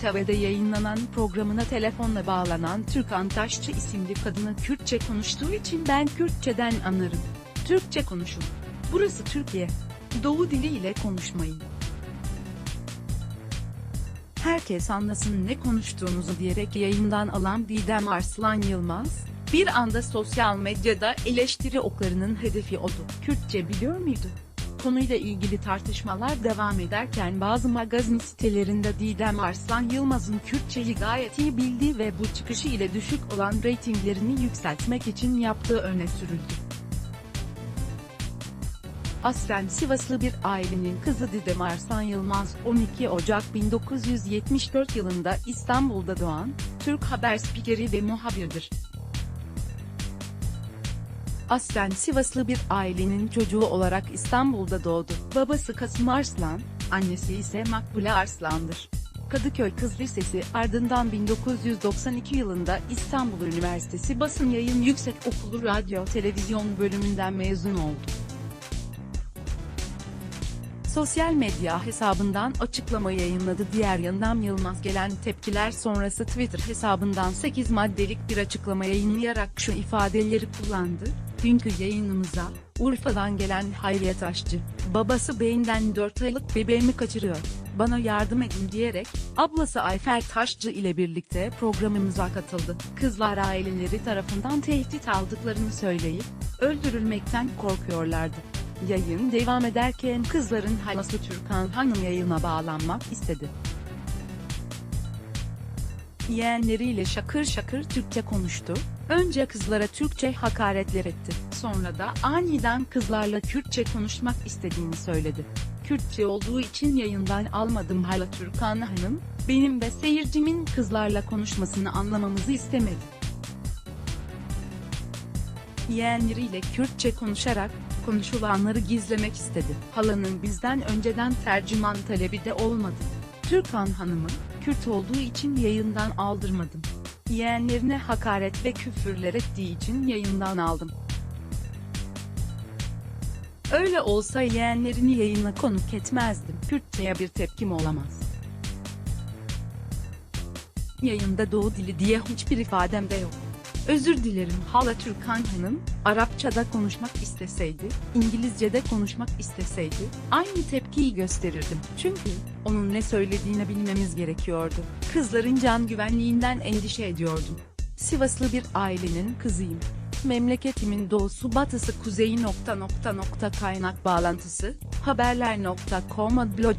TV'de yayınlanan programına telefonla bağlanan Türkan Taşçı isimli kadına Kürtçe konuştuğu için ben Kürtçeden anlarım. Türkçe konuşun. Burası Türkiye. Doğu diliyle konuşmayın. Herkes anlasın ne konuştuğunuzu diyerek yayından alan Didem Arslan Yılmaz, bir anda sosyal medyada eleştiri oklarının hedefi oldu. Kürtçe biliyor muydu? Konuyla ilgili tartışmalar devam ederken bazı magazin sitelerinde Didem Arslan Yılmaz'ın Kürtçeyi gayet iyi bildiği ve bu çıkışı ile düşük olan reytinglerini yükseltmek için yaptığı öne sürüldü. Aslen Sivaslı bir ailenin kızı Didem Arslan Yılmaz 12 Ocak 1974 yılında İstanbul'da doğan, Türk haber spikeri ve muhabirdir. Aslen Sivaslı bir ailenin çocuğu olarak İstanbul'da doğdu. Babası Kasım Arslan, annesi ise Makbule Arslan'dır. Kadıköy Kız Lisesi ardından 1992 yılında İstanbul Üniversitesi Basın Yayın Yüksek Okulu Radyo Televizyon bölümünden mezun oldu. Sosyal medya hesabından açıklama yayınladı. Diğer yandan Yılmaz gelen tepkiler sonrası Twitter hesabından 8 maddelik bir açıklama yayınlayarak şu ifadeleri kullandı. Dünkü yayınımıza, Urfa'dan gelen Hayriye Taşçı, babası beyinden 4 aylık bebeğimi kaçırıyor, bana yardım edin diyerek, ablası Ayfer Taşçı ile birlikte programımıza katıldı. Kızlar aileleri tarafından tehdit aldıklarını söyleyip, öldürülmekten korkuyorlardı. Yayın devam ederken kızların halası Türkan Hanım yayına bağlanmak istedi. Yeğenleriyle şakır şakır Türkçe konuştu, önce kızlara Türkçe hakaretler etti, sonra da aniden kızlarla Kürtçe konuşmak istediğini söyledi. Kürtçe olduğu için yayından almadım hala Türkan Hanım, benim ve seyircimin kızlarla konuşmasını anlamamızı istemedi. Yeğenleriyle Kürtçe konuşarak, konuşulanları gizlemek istedi. Halanın bizden önceden tercüman talebi de olmadı. Türkan Hanım'ı, Kürt olduğu için yayından aldırmadım. Yeğenlerine hakaret ve küfürler ettiği için yayından aldım. Öyle olsa yeğenlerini yayına konuk etmezdim. Kürtçe'ye bir tepkim olamaz. Yayında doğu dili diye hiçbir ifademde yok. Özür dilerim hala Türkan Hanım, Arapçada konuşmak isteseydi, İngilizce'de konuşmak isteseydi, aynı tepkiyi gösterirdim. Çünkü, onun ne söylediğini bilmemiz gerekiyordu. Kızların can güvenliğinden endişe ediyordum. Sivaslı bir ailenin kızıyım. Memleketimin doğusu batısı kuzeyi nokta nokta nokta kaynak bağlantısı, haberler.com blog